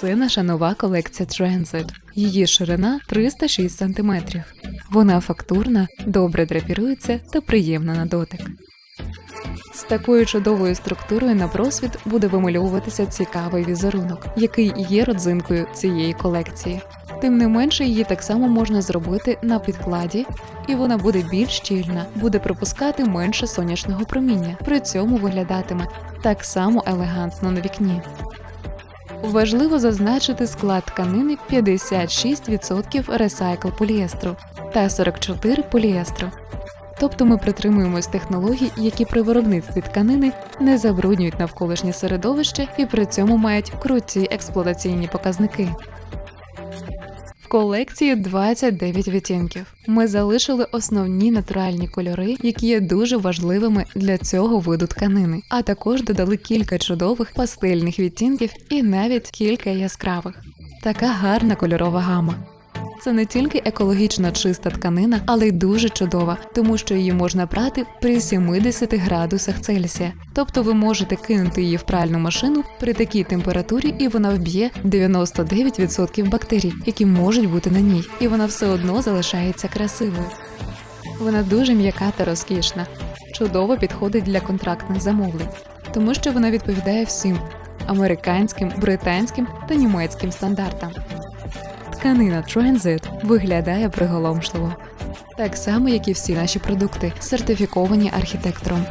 Це наша нова колекція Transit. Її ширина 306 см. Вона фактурна, добре драпірується та приємна на дотик. З такою чудовою структурою на просвіт буде вимальовуватися цікавий візерунок, який є родзинкою цієї колекції. Тим не менше, її так само можна зробити на підкладі, і вона буде більш щільна, буде пропускати менше сонячного проміння, при цьому виглядатиме так само елегантно на вікні. Важливо зазначити склад тканини 56% ресайкл поліестру та 44 поліестру. Тобто ми притримуємось технологій, які при виробництві тканини не забруднюють навколишнє середовище і при цьому мають круті експлуатаційні показники. Колекції 29 відтінків. Ми залишили основні натуральні кольори, які є дуже важливими для цього виду тканини, а також додали кілька чудових пастельних відтінків і навіть кілька яскравих. Така гарна кольорова гама. Це не тільки екологічно чиста тканина, але й дуже чудова, тому що її можна прати при 70 градусах Цельсія. Тобто ви можете кинути її в пральну машину при такій температурі, і вона вб'є 99% бактерій, які можуть бути на ній, і вона все одно залишається красивою. Вона дуже м'яка та розкішна, чудово підходить для контрактних замовлень, тому що вона відповідає всім американським, британським та німецьким стандартам. Тканина Transit виглядає приголомшливо, так само, як і всі наші продукти, сертифіковані архітектором.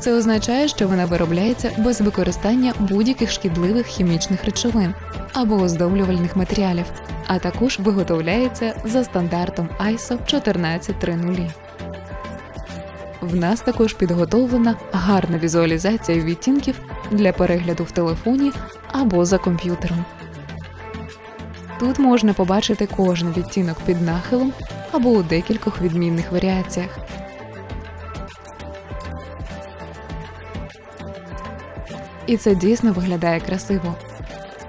Це означає, що вона виробляється без використання будь-яких шкідливих хімічних речовин або оздоблювальних матеріалів, а також виготовляється за стандартом ISO 14300. В нас також підготовлена гарна візуалізація відтінків для перегляду в телефоні або за комп'ютером. Тут можна побачити кожен відтінок під нахилом або у декількох відмінних варіаціях. І це дійсно виглядає красиво.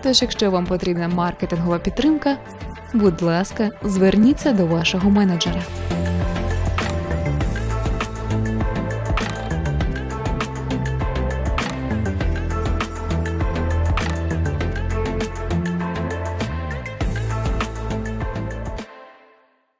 Тож, якщо вам потрібна маркетингова підтримка, будь ласка, зверніться до вашого менеджера.